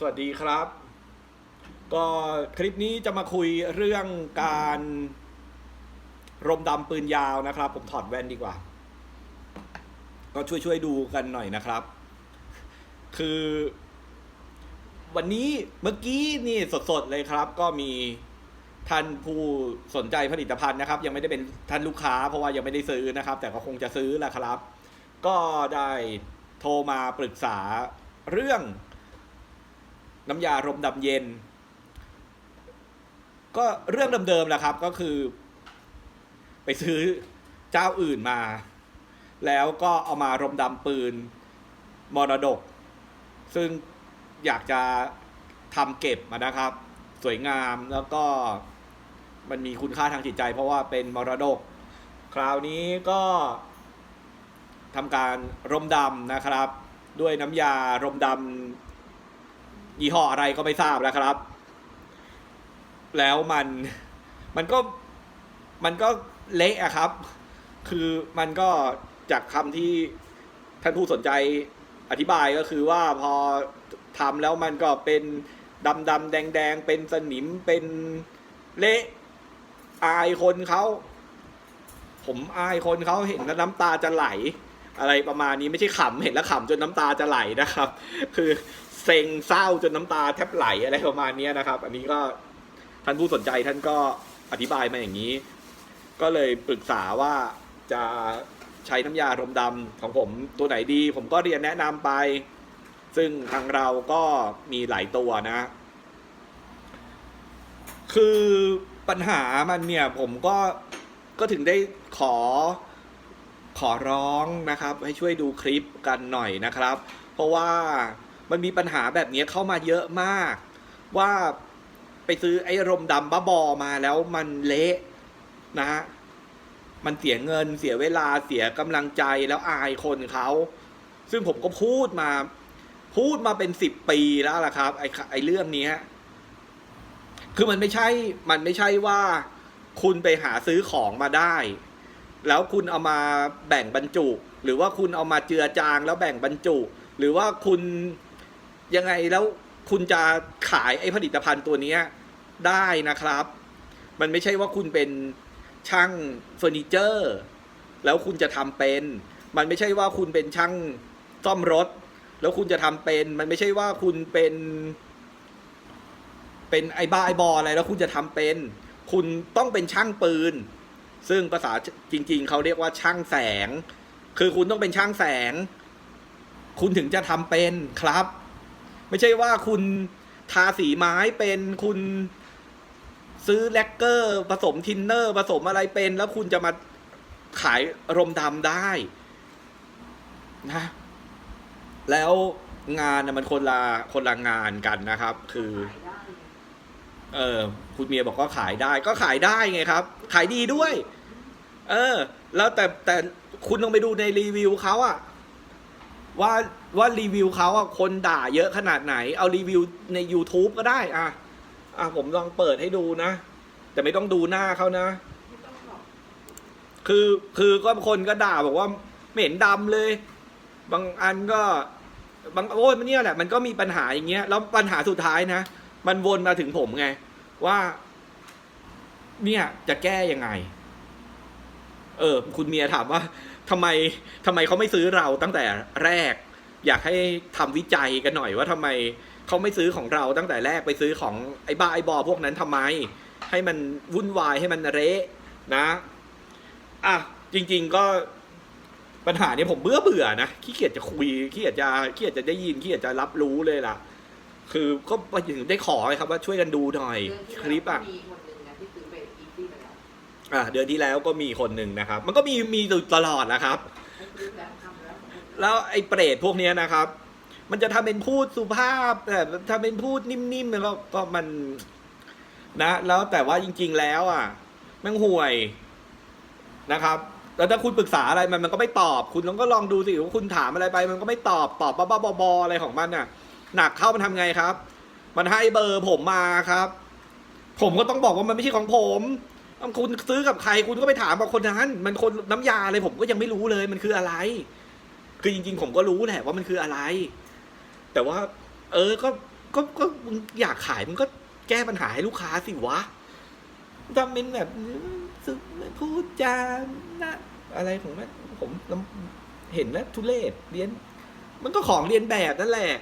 สวัสดีครับ ก็คลิปนี้จะมาคุยเรื่องการรมดำปืนยาวนะครับ ผมถอดแว่นดีกว่า ก็ช่วยช่วยดูกันหน่อยนะครับ คือ วันนี้เมื่อกี้นี่สดๆเลยครับ ก็มีท่านผู้สนใจผลิตภัณฑ์นะครับ ยังไม่ได้เป็นท่านลูกค้าเพราะว่ายังไม่ได้ซื้อนะครับ แต่ก็คงจะซื้อแหละครับ ก็ได้โทรมาปรึกษาเรื่อง น้ำยารมดำเย็น ก็เรื่องเดิมๆแหละครับก็คือ ไปซื้อเจ้าอื่นมา แล้วก็เอามารมดำปืนมรดก ซึ่งอยากจะทำเก็บมานะครับ สวยงามแล้วก็มันมีคุณค่าทางจิตใจ เพราะว่าเป็นมรดก คราวนี้ก็ทำการรมดำนะครับ ด้วยน้ำยารมดำ ยี่ห้ออะไรก็ไม่ทราบแล้วครับ แล้วมันมันก็มันก็เละอะครับ คือมันก็จากคำที่ท่านผู้สนใจอธิบายก็คือว่าพอทำแล้วมันก็เป็นดำดำแดงแดงเป็นสนิมเป็นเละอายคนเขา ผมอายคนเขาเห็นแล้วน้ำตาจะไหล อะไรประมาณนี้ไม่ใช่ขำเห็นแล้วขำจนน้ำตาจะไหลนะครับ คือเซ็งเศร้าจนน้ำตาแทบไหลอะไรประมาณนี้นะครับ อันนี้ก็ท่านผู้สนใจท่านก็อธิบายมาอย่างนี้ ก็เลยปรึกษาว่าจะใช้น้ำยารมดำของผมตัวไหนดี ผมก็เรียนแนะนำไป ซึ่งทางเราก็มีหลายตัวนะ คือปัญหามันเนี่ยผมก็ก็ถึงได้ขอ ขอร้องนะครับ ให้ช่วยดูคลิปกันหน่อยนะครับ เพราะว่ามันมีปัญหาแบบนี้เข้ามาเยอะมาก ว่าไปซื้อไอ้รมดำบ้าบอมาแล้วมันเละนะฮะมันเสียเงินเสียเวลาเสียกำลังใจแล้วอายคนเขาซึ่งผมก็พูดมา พูดมาเป็นสิบปีแล้วล่ะครับ ไอ้ไอ้เรื่องนี้คือมันไม่ใช่ มันไม่ใช่ว่า คุณไปหาซื้อของมาได้ แล้วคุณเอามาแบ่งบรรจุ หรือว่าคุณเอามาเจือจางแล้วแบ่งบรรจุ หรือว่าคุณยังไงแล้วคุณจะขายไอ้ผลิตภัณฑ์ตัวนี้ได้นะครับ มันไม่ใช่ว่าคุณเป็นช่างเฟอร์นิเจอร์ แล้วคุณจะทำเป็น มันไม่ใช่ว่าคุณเป็นช่างซ่อมรถ แล้วคุณจะทำเป็น มันไม่ใช่ว่าคุณเป็น เป็นไอ้บ้าไอ้บออะไรแล้วคุณจะทำเป็น คุณต้องเป็นช่างปืน ซึ่งภาษาจริง ๆ เขาเรียกว่าช่างแสง คือคุณต้องเป็นช่างแสง คุณถึงจะทำเป็นครับ ไม่ใช่ว่าคุณทาสีไม้เป็นคุณซื้อแลกเกอร์ผสมทินเนอร์ผสมอะไรเป็น แล้วคุณจะมาขายรมดำได้นะแล้วงานนะมันคนละคนละงานกันนะครับ คือ เออ คุณเมียบอกว่าขายได้ก็ขายได้ไงครับ ขายดีด้วย เออ แล้วแต่แต่คุณต้องไปดูในรีวิวเขาอะว่าว่ารีวิวเขาอะคนด่าเยอะขนาดไหน เอารีวิวใน YouTube ก็ได้อะอะผมลองเปิดให้ดูนะ แต่ไม่ต้องดูหน้าเขานะ คือคือก็คนก็ด่าบอกว่าไม่เห็นดำเลย บางอันก็บางโอ้ยมันเนี่ยแหละมันก็มีปัญหาอย่างเงี้ยแล้วปัญหาสุดท้ายนะ มันวนมาถึงผมไง ว่า เนี่ยจะแก้ยังไง เออ คุณเมียถามว่าทำไมทำไมเขาไม่ซื้อเราตั้งแต่แรก อยากให้ทำวิจัยกันหน่อยว่าทำไมเขาไม่ซื้อของเราตั้งแต่แรกไปซื้อของไอ้บ้าไอ้บอพวกนั้นทำไม ให้มันวุ่นวายให้มันเละนะ อะจริง ๆก็ปัญหาเนี้ยผมเบื่อเบื่อนะขี้เกียจจะคุยขี้เกียจจะขี้เกียจจะได้ยินขี้เกียจจะรับรู้เลยล่ะ คือก็ไปถึงได้ขอไงครับว่าช่วยกันดูหน่อยเดือนที่คลิปอะแล้วมีคนหนึ่งนะที่ซื้อไปอีซี่ไปแล้วอะเดือนที่แล้วก็มีคนหนึ่งนะครับ มันก็มีมีอยู่ตลอดนะครับให้ซื้อแล้วทำแล้วแล้วไอ้เปรตพวกเนี้ยนะครับ มันจะทำเป็นพูดสุภาพแต่ทำเป็นพูดนิ่มๆแล้วก็มันนะ แล้วแต่ว่าจริง ๆ แล้วอะแมันห่วยนะครับ แล้วถ้าคุณปรึกษาอะไรมันมันก็ไม่ตอบ คุณลองก็ลองดูสิว่าคุณถามอะไรไป มันก็ไม่ตอบตอบบ้าๆบอๆอะไรของมันน่ะ หนักเข้ามันทำไงครับ มันให้เบอร์ผมมาครับ ผมก็ต้องบอกว่ามันไม่ใช่ของผมคุณซื้อกับใครคุณก็ไปถามกับคนนั้นมันคนน้ำยาอะไรผมก็ยังไม่รู้เลยมันคืออะไร คือจริง ๆ ผมก็รู้แหละว่ามันคืออะไร แต่ว่า เออก็ก็ก็มึงอยากขายมึงก็แก้ปัญหาให้ลูกค้าสิวะทำเป็นแบบพูดจานะอะไรของมันผมเห็นแล้วทุเรศเรียน มันก็ของเรียนแบบนั่นแหละ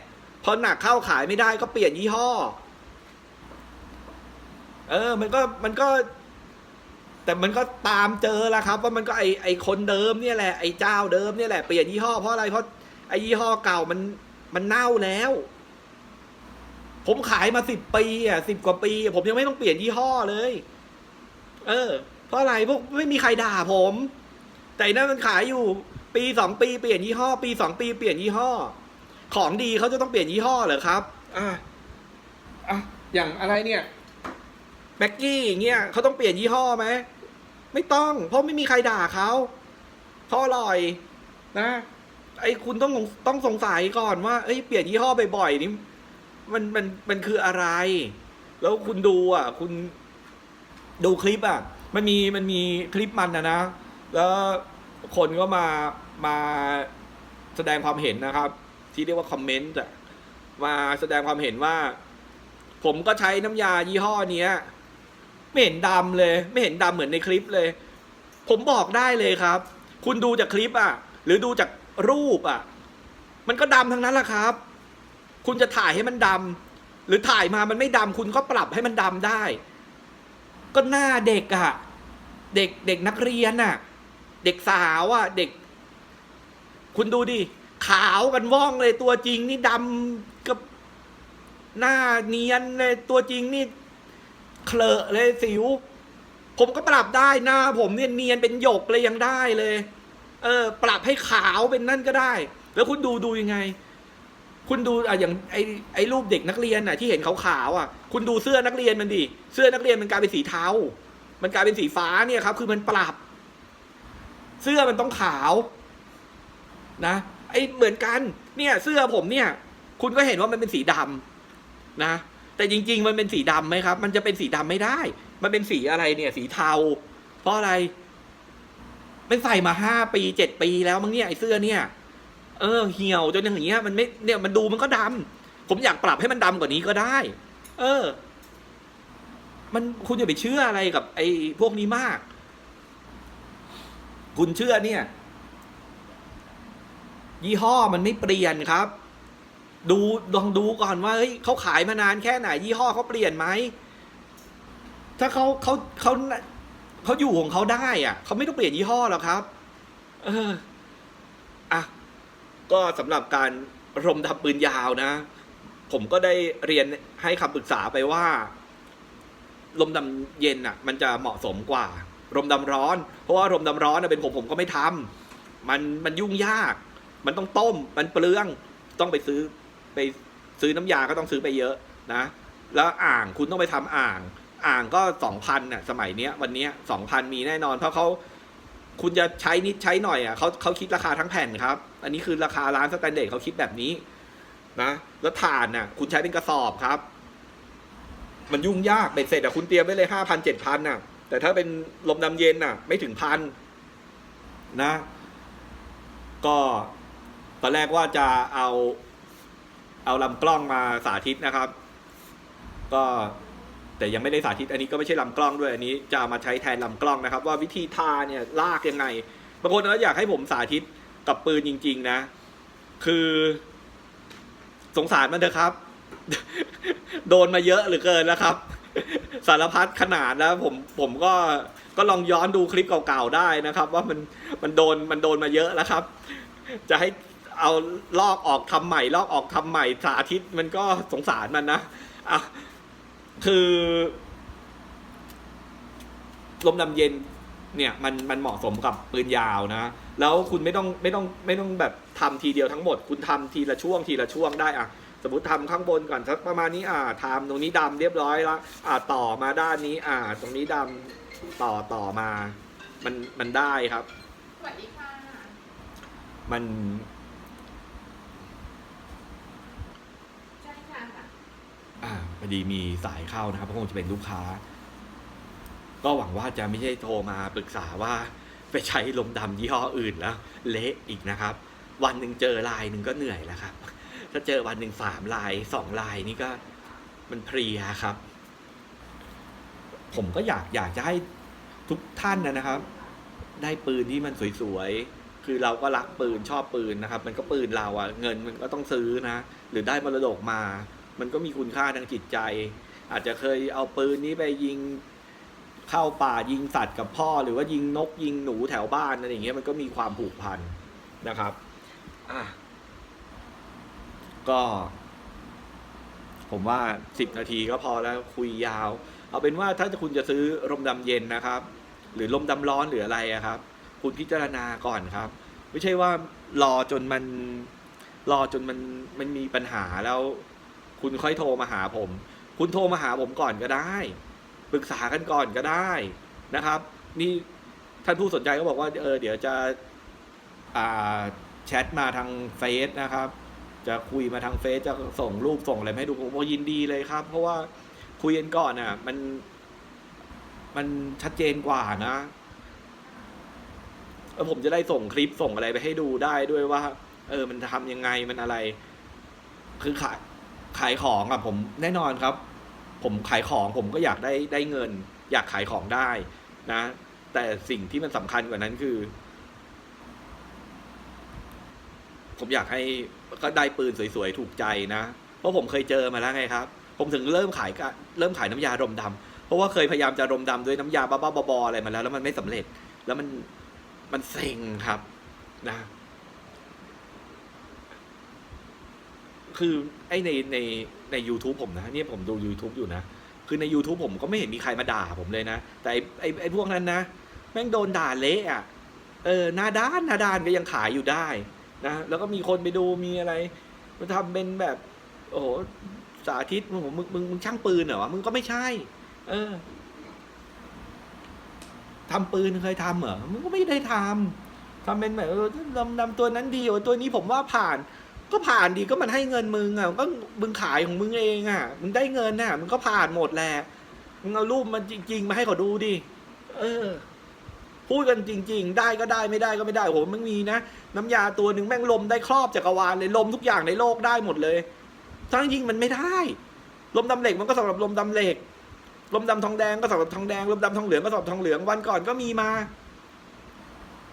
พอหนักเข้าขายไม่ได้ก็เปลี่ยนยี่ห้อ เออ มันก็มันก็ แต่มันก็ตามเจอแล้วครับว่ามันก็ไอไอคนเดิมเนี่ยแหละไอเจ้าเดิมเนี่ยแหละเปลี่ยนยี่ห้อเพราะอะไรเพราะไอยี่ห้อเก่ามันมันเน่าแล้ว ผมขายมาสิบปีอะสิบกว่าปี ผมยังไม่ต้องเปลี่ยนยี่ห้อเลย เออ เพราะอะไรพวกไม่มีใครด่าผม แต่อันนั่นมันขายอยู่ ปีสองปีเปลี่ยนยี่ห้อ ปีสองปีเปลี่ยนยี่ห้อ ของดีเขาจะต้องเปลี่ยนยี่ห้อเหรอครับ อะอะอย่างอะไรเนี่ยแม็กกี้อย่างเงี้ยเขาต้องเปลี่ยนยี่ห้อไหมไม่ต้อง เพราะไม่มีใครด่าเขาเขาอร่อยนะ ไอ้คุณต้องต้องสงสัยก่อนว่าเอ้ยเปลี่ยนยี่ห้อบ่อยๆนี่มันมันมันคืออะไร แล้วคุณดูอะ คุณดูคลิปอะ มันมีมันมีคลิปมันนะนะ แล้วคนก็มามาแสดงความเห็นนะครับ ที่เรียกว่าคอมเมนต์อะมาแสดงความเห็นว่า ผมก็ใช้น้ำยายี่ห้อเนี้ย ไม่เห็นดำเลย ไม่เห็นดำเหมือนในคลิปเลย ผมบอกได้เลยครับ คุณดูจากคลิปอะหรือดูจากรูปอะมันก็ดำทั้งนั้นแหละครับ คุณจะถ่ายให้มันดำหรือถ่ายมามันไม่ดำคุณก็ปรับให้มันดำได้ ก็หน้าเด็กอะเด็กเด็กนักเรียนอะเด็กสาวอะเด็ก คุณดูดิ ขาวกันว่องเลยตัวจริงนี่ดำกับหน้าเนียนเลยตัวจริงนี่เคลอะเลยสิว ผมก็ปรับได้หน้า ผมเนี่ยเนียนเป็นหยกเลยยังได้เลย เออ ปรับให้ขาวเป็นนั่นก็ได้ แล้วคุณดูดูยังไง คุณดูอะอย่างไอไอรูปเด็กนักเรียนอะ ที่เห็นขาวๆอะ คุณดูเสื้อนักเรียนมันดิเสื้อนักเรียนมันกลายเป็นสีเทา มันกลายเป็นสีฟ้าเนี่ยครับ คือมันปรับ เสื้อมันต้องขาว นะ ไอเหมือนกันเนี่ย เสื้อผมเนี่ย คุณก็เห็นว่ามันเป็นสีดำนะ แต่จริง ๆ มันเป็นสีดำไหมครับ มันจะเป็นสีดำไม่ได้ มันเป็นสีอะไรเนี่ย สีเทา เพราะอะไรมันใส่มาห้าปีเจ็ดปีแล้วมั้งเนี่ยไอเสื้อเนี่ย เออ เหี่ยวจนอย่างเงี้ยมันไม่เนี่ยมันดูมันก็ดำผมอยากปรับให้มันดำกว่านี้ก็ได้ เออ มันคุณอย่าไปเชื่ออะไรกับ ไอ้พวกนี้มาก คุณเชื่อเนี่ย ยี่ห้อมันไม่เปลี่ยนครับ ดูลองดูก่อนว่าเฮ้ยเขาขายมานานแค่ไหน ยี่ห้อเขาเปลี่ยนไหมถ้าเขาเขาเขาเขาอยู่ของเขาได้อะเขาไม่ต้องเปลี่ยนยี่ห้อหรอกครับ เอออะก็สำหรับการรมดับปืนยาวนะ ผมก็ได้เรียนให้คำปรึกษาไปว่า ลมดำเย็นอะ มันจะเหมาะสมกว่า ลมดำร้อน เพราะว่าลมดำร้อนน่ะเป็นผมผมก็ไม่ทำมันมันยุ่งยาก มันต้องต้ม มันเปลือง ต้องไปซื้อไปซื้อน้ำยาก็ต้องซื้อไปเยอะนะ แล้วอ่างคุณต้องไปทำอ่าง อ่างก็สองพันน่ะ สมัยเนี้ย วันเนี้ยสองพันมีแน่นอน เพราะเขาคุณจะใช้นิดใช้หน่อยอะเขาเขาคิดราคาทั้งแผ่นครับ อันนี้คือราคาร้านสแตนเดร์ดเขาคิดแบบนี้นะแล้วถ่านน่ะ คุณใช้เป็นกระสอบครับ มันยุ่งยากเบ็ดเสร็จอะคุณเตรียมไว้เลยห้าพันเจ็ดพันน่ะ แต่ถ้าเป็นลมดำเย็นน่ะ ไม่ถึงพันนะ ก็ ตอนแรกว่าจะเอาเอาลำกล้องมาสาธิตนะครับ ก็แต่ยังไม่ได้สาธิตอันนี้ก็ไม่ใช่ลำกล้องด้วยอันนี้จะมาใช้แทนลำกล้องนะครับ ว่าวิธีทาเนี่ยลากยังไงบางคนก็อยากให้ผมสาธิตกับปืนจริง ๆ นะ คือสงสารมันเถอะครับ โดนมาเยอะหลือเกินแล้วครับ สารพัดขนาดแล้วผมผมก็ก็ลองย้อนดูคลิปเก่าๆได้นะครับ ว่ามันมันโดนมันโดนมาเยอะแล้วครับ จะให้ เอาลอกออกทำใหม่ ลอกออกทำใหม่ สาธิตมันก็สงสารมันนะอะคือลมดำเย็นเนี่ยมันมันเหมาะสมกับปืนยาวนะ แล้วคุณไม่ต้องไม่ต้องไม่ต้องแบบทำทีเดียวทั้งหมด คุณทำทีละช่วงทีละช่วงได้อะสมมติทำข้างบนก่อนสักประมาณนี้อ่าทำตรงนี้ดำเรียบร้อยแล้วอ่าต่อมาด้านนี้ อ่า ตรงนี้ดำต่อต่อมา มันมันได้ครับสวัสดีค่ะมัน ใช่ค่ะค่ะ อ่า พอดีมีสายเข้านะครับเพราะคงจะเป็นลูกค้า ก็หวังว่าจะไม่ใช่โทรมาปรึกษาว่าไปใช้ลมดำยี่ห้ออื่นแล้ว เละอีกนะครับ วันหนึ่งเจอลายหนึ่งก็เหนื่อยแล้วครับ ถ้าเจอวันหนึ่งสามลายสองลายนี่ก็มันเพลียครับ ผมก็อยากอยากจะให้ทุกท่านนะนะครับ ได้ปืนที่มันสวยๆ คือเราก็รักปืนชอบปืนนะครับ มันก็ปืนเราอะเงินมันก็ต้องซื้อนะ หรือได้มรดกมา มันก็มีคุณค่าทางจิตใจ อาจจะเคยเอาปืนนี้ไปยิงเข้าป่ายิงสัตว์กับพ่อ หรือว่ายิงนกยิงหนูแถวบ้านอะไรอย่างเงี้ยมันก็มีความผูกพันนะครับอะก็ ผมว่าสิบนาทีก็พอแล้วคุยยาว เอาเป็นว่าถ้าคุณจะซื้อลมดำเย็นนะครับ หรือลมดำร้อนหรืออะไรอะครับ คุณพิจารณาก่อนครับ ไม่ใช่ว่ารอจนมันรอจนมันมันมีปัญหาแล้ว คุณค่อยโทรมาหาผม คุณโทรมาหาผมก่อนก็ได้ปรึกษากันก่อนก็ได้นะครับ นี่ท่านผู้สนใจก็บอกว่าเออเดี๋ยวจะอ่าแชทมาทางเฟซนะครับ จะคุยมาทางเฟซจะส่งรูปส่งอะไรให้ดูผมบอกยินดีเลยครับ เพราะว่าคุยกันก่อนอะ มันมันชัดเจนกว่านะแล้วผมจะได้ส่งคลิปส่งอะไรไปให้ดูได้ด้วยว่า เออ มันทำยังไงมันอะไร คือขาย ขายของอะผมแน่นอนครับ ผมขายของผมก็อยากได้ได้เงิน อยากขายของได้นะ แต่สิ่งที่มันสำคัญกว่านั้นคือ ผมอยากให้ก็ได้ปืนสวยๆ ถูกใจนะ เพราะผมเคยเจอมาแล้วไงครับ ผมถึงเริ่มขายเริ่มขายน้ำยารมดำเพราะว่าเคยพยายามจะรมดำด้วยน้ำยาบ้าๆบอๆอะไรมาแล้ว แล้วมันไม่สำเร็จ แล้วมันมันเซ็งครับนะ คือไอในในใน u t u b e ผมนะเนี่ยผมดู YouTube อยู่นะ คือใน YouTube ผมก็ไม่เห็นมีใครมาด่าผมเลยนะ แต่ไอไอไอพวกนั้นนะแม่งโดนด่าเละอะเออหน้าด้านหน้าด้านก็ยังขายอยู่ได้นะแล้วก็มีคนไปดูมีอะไรมาทำเป็นแบบ โอ้โหสาธิตมึงมึงมึงมึงช่างปืนเหรอวะมึงก็ไม่ใช่ เออทำปืนเคยทำเหรอมึงก็ไม่ได้ทำทำเป็นแบบเออดำดำตัวนั้นดีโอ้ตัวนี้ผมว่าผ่าน ก็ผ่านดีก็มันให้เงินมึงอะก็มึงขายของมึงเองอะมึงได้เงินน่ะมึงก็ผ่านหมดแหละมึงเอารูปมันจริง ๆ มาให้เขาดูดิเออ พูดกันจริง ๆ ได้ก็ได้ไม่ได้ก็ไม่ได้โหมันมีนะน้ำยาตัวหนึ่งแม่งลมได้ครอบจักรวาลเลยลมทุกอย่างในโลกได้หมดเลย ทั้งจริงมันไม่ได้ ลมดำเหล็กมันก็สำหรับลมดำเหล็ก ลมดำทองแดงก็สำหรับทองแดงลมดำทองเหลืองก็สำหรับทองเหลืองวันก่อนก็มีมา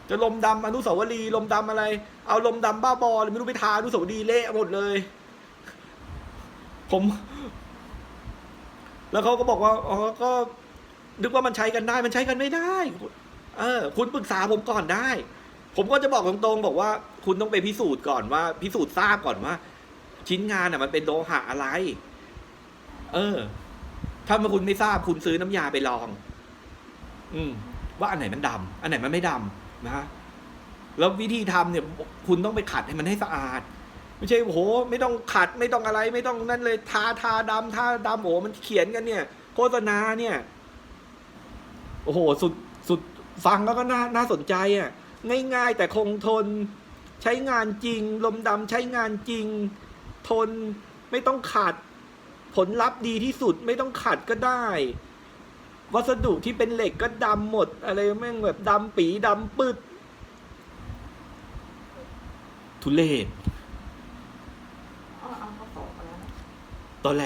จะลมดำอนุสาวรีย์ลมดำอะไร เอาลมดำบ้าบอลไม่รู้ไปทาอนุสาวรีย์เละหมดเลย ผม แล้วเขาก็บอกว่าอ๋อก็ นึกว่ามันใช้กันได้ มันใช้กันไม่ได้ เออ คุณปรึกษาผมก่อนได้ ผมก็จะบอกตรงๆ บอกว่า คุณต้องไปพิสูจน์ก่อนว่า พิสูจน์ทราบก่อนว่า ชิ้นงานอะ มันเป็นโลหะอะไร เออ ถ้ามาคุณไม่ทราบคุณซื้อน้ำยาไปลอง อืมว่าอันไหนมันดำอันไหนมันไม่ดำ นะแล้ววิธีทำเนี่ยคุณต้องไปขัดให้มันให้สะอาด ไม่ใช่โอ้โห ไม่ต้องขัดไม่ต้องอะไร ไม่ต้องนั่นเลยทาทาดำทาดำโอ้โหมันเขียนกันเนี่ย โฆษณาเนี่ย โอ้โห สุดสุดฟังแล้วก็น่าน่าสนใจอะ ง่าย ๆ แต่คงทนใช้งานจริง ลมดำใช้งานจริง ทนไม่ต้องขัด ผลลัพธ์ดีที่สุดไม่ต้องขัดก็ได้ วัสดุที่เป็นเหล็กก็ดำหมด อะไรแม่งแบบดำปีดำปืดทุเลศเอาเอาเขาส่งมาแล้วตอแหล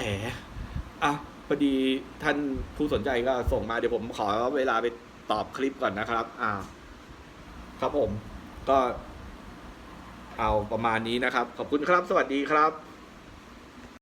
อะพอดีท่านผู้สนใจก็ส่งมาเดี๋ยวผมขอเวลาไปตอบคลิปก่อนนะครับ อ่า ครับผม ก็เอาประมาณนี้นะครับ ขอบคุณครับ สวัสดีครับ